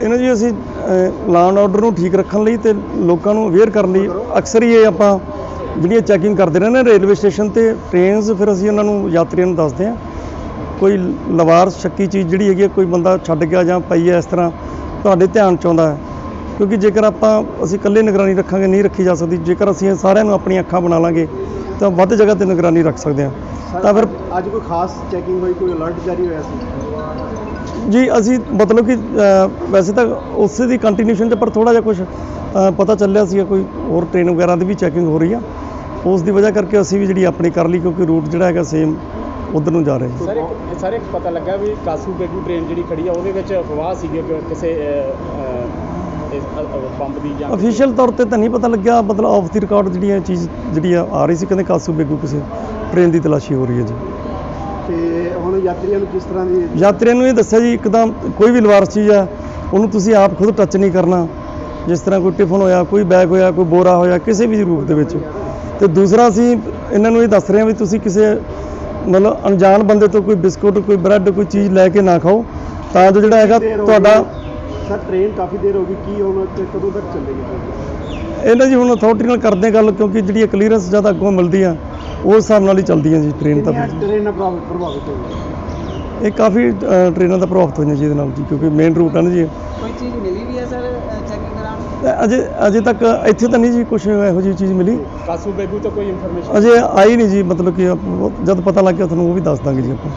ਇਹਨਾਂ ਜੀ ਅਸੀਂ ਲਾਅ ਆਰਡਰ ਨੂੰ ਠੀਕ ਰੱਖਣ ਲਈ ਤੇ ਲੋਕਾਂ ਨੂੰ ਅਵੇਅਰ ਕਰਨ ਲਈ ਅਕਸਰ ਹੀ ਇਹ ਆਪਾਂ ਜਿਹੜੀਆਂ ਚੈਕਿੰਗ ਕਰਦੇ ਰਹਿੰਦੇ ਹਾਂ ਰੇਲਵੇ ਸਟੇਸ਼ਨ ਤੇ ਟ੍ਰੇਨਸ ਫਿਰ ਅਸੀਂ ਉਹਨਾਂ ਨੂੰ ਯਾਤਰੀਆਂ ਨੂੰ ਦੱਸਦੇ ਹਾਂ। ਕੋਈ ਲਵਾਰ ਸ਼ੱਕੀ ਚੀਜ਼ ਜਿਹੜੀ ਹੈਗੀ ਕੋਈ ਬੰਦਾ ਛੱਡ ਗਿਆ ਜਾਂ ਪਈ ਹੈ ਇਸ ਤਰ੍ਹਾਂ ਤੁਹਾਡੇ ਧਿਆਨ ਚ ਆਉਂਦਾ ਹੈ। ਕਿਉਂਕਿ ਜੇਕਰ ਆਪਾਂ ਅਸੀਂ ਇਕੱਲੇ ਨਿਗਰਾਨੀ ਰੱਖਾਂਗੇ ਨਹੀਂ ਰੱਖੀ ਜਾ ਸਕਦੀ। ਜੇਕਰ ਅਸੀਂ ਸਾਰਿਆਂ ਨੂੰ ਆਪਣੀਆਂ ਅੱਖਾਂ ਬਣਾ ਲਾਂਗੇ ਤਾਂ ਵੱਧ ਜਗ੍ਹਾ ਤੇ ਨਿਗਰਾਨੀ ਰੱਖ ਸਕਦੇ ਹਾਂ। ਤਾਂ ਫਿਰ ਅੱਜ ਕੋਈ ਖਾਸ ਚੈਕਿੰਗ ਹੋਈ ਕੋਈ ਅਲਰਟ ਜਾਰੀ ਹੋਇਆ ਸੀ? ਜੀ ਅਸੀਂ ਮਤਲਬ ਕਿ ਵੈਸੇ ਤਾਂ ਉਸੇ ਦੀ ਕੰਟੀਨਿਊਸ਼ਨ ਤੇ ਪਰ ਥੋੜਾ ਜਿਹਾ ਕੁਝ ਪਤਾ ਚੱਲਿਆ ਸੀ ਕੋਈ ਹੋਰ ਟ੍ਰੇਨ ਵਗੈਰਾ ਦੀ ਵੀ ਚੈਕਿੰਗ ਹੋ ਰਹੀ ਆ। ਉਸ ਦੀ ਵਜ੍ਹਾ ਕਰਕੇ ਅਸੀਂ ਵੀ ਜਿਹੜੀ ਆਪਣੀ ਕਰ ਲਈ ਕਿਉਂਕਿ ਰੂਟ ਜਿਹੜਾ ਹੈਗਾ ਸੇਮ ਉਧਰ ਨੂੰ ਜਾ ਰਿਹਾ ਸੀ। ਸਰ ਇੱਕ ਸਰ ਇੱਕ ਪਤਾ ਲੱਗਾ ਵੀ ਕਾਸੂ ਬੇਗੂ ਟ੍ਰੇਨ ਜਿਹੜੀ ਖੜੀ ਆ ਉਹਦੇ ਵਿੱਚ ਅਫਵਾਹ ਸੀਗੀ ਕਿ ਕਿਸੇ ਪੰਪ ਦੀ ਜਾਂ ਅਫੀਸ਼ੀਅਲ ਤੌਰ ਤੇ ਤਾਂ ਨਹੀਂ ਪਤਾ ਲੱਗਿਆ ਮਤਲਬ ਆਫ ਦੀ ਰਿਕਾਰਡ ਜਿਹੜੀ ਇਹ ਚੀਜ਼ ਜਿਹੜੀ ਆ ਰਹੀ ਸੀ ਕਹਿੰਦੇ ਕਾਸੂ ਬੇਗੂ ਕਿਸੇ ਟ੍ਰੇਨ ਦੀ ਤਲਾਸ਼ੀ ਹੋ ਰਹੀ ਹੈ ਜੀ। ਯਾਤਰੀਆਂ ਨੂੰ ਕਿਸ ਤਰ੍ਹਾਂ ਦੀ ਯਾਤਰੀਆਂ ਨੂੰ ਇਹ ਦੱਸਿਆ ਜੀ ਇੱਕਦਮ ਕੋਈ ਵੀ ਲਵਾਰਸ ਚੀਜ਼ ਆ ਉਹਨੂੰ ਤੁਸੀਂ ਆਪ ਖੁਦ ਟੱਚ ਨਹੀਂ ਕਰਨਾ। ਜਿਸ ਤਰ੍ਹਾਂ ਕੋਈ ਟਿਫਨ ਹੋਇਆ ਕੋਈ ਬੈਗ ਹੋਇਆ ਕੋਈ ਬੋਰਾ ਹੋਇਆ ਕਿਸੇ ਵੀ ਰੂਪ ਦੇ ਵਿੱਚ। ਤੇ ਦੂਸਰਾ ਅਸੀਂ ਇਹਨਾਂ ਨੂੰ ਇਹ ਦੱਸ ਰਹੇ ਹਾਂ ਵੀ ਤੁਸੀਂ ਕਿਸੇ ਮਤਲਬ ਅਣਜਾਣ ਬੰਦੇ ਤੋਂ ਕੋਈ ਬਿਸਕੁਟ ਕੋਈ ਬ੍ਰੈਡ ਕੋਈ ਚੀਜ਼ ਲੈ ਕੇ ਨਾ ਖਾਓ। ਤਾਂ ਜੋ ਜਿਹੜਾ ਹੈਗਾ ਤੁਹਾਡਾ। ਸਰ ਟ੍ਰੇਨ ਕਾਫੀ ਦੇਰ ਹੋ ਗਈ ਕੀ ਹੁਣ ਤੇ ਕਦੋਂ ਤੱਕ ਚੱਲੇਗੀ? ਇਹਨਾਂ ਜੀ ਹੁਣ ਅਥਾਰਟੀ ਨਾਲ ਕਰਦੇ ਗੱਲ ਕਿਉਂਕਿ ਜਿਹੜੀ ਕਲੀਅਰੈਂਸ ਜ਼ਿਆਦਾ ਅੱਗੋਂ ਮਿਲਦੀ ਆ। ਉਸ ਹਿਸਾਬ ਨਾਲ ਹੀ ਚੱਲਦੀਆਂ ਜੀ ਟ੍ਰੇਨ ਤਾਂ ਕਿੰਨੀਆਂ ਟ੍ਰੇਨਾਂ ਪ੍ਰਭਾਵਿਤ ਪ੍ਰਭਾਵਿਤ ਹੋ ਇਹ ਕਾਫੀ ਅ, ਟ੍ਰੇਨਾਂ ਦਾ ਪ੍ਰਭਾਵਿਤ ਹੋਈਆਂ ਜੀ ਇਹਦੇ ਨਾਲ ਜੀ ਕਿਉਂਕਿ ਮੇਨ ਰੂਟ ਆ ਨਾ ਜੀ ਇਹ। ਕੋਈ ਚੀਜ਼ ਮਿਲੀ ਵੀ ਹੈ ਸਰ ਚੈਕਿੰਗ ਦੌਰਾਨ ਅਜੇ ਅਜੇ ਤੱਕ ਇੱਥੇ ਤਾਂ ਨਹੀਂ ਜੀ ਕੁਝ ਇਹੋ ਜਿਹੀ ਚੀਜ਼ ਮਿਲੀ। ਕਾਸੂ ਬੇਗੂ ਤੋਂ ਕੋਈ ਇਨਫੋਰਮੇਸ਼ਨ ਅਜੇ ਆਈ ਨਹੀਂ ਜੀ ਮਤਲਬ ਕਿ ਆਪ- ਜਦ ਪਤਾ ਲੱਗ ਗਿਆ ਤੁਹਾਨੂੰ ਉਹ ਵੀ ਦੱਸ ਦਾਂਗੇ ਜੀ ਆਪਾਂ।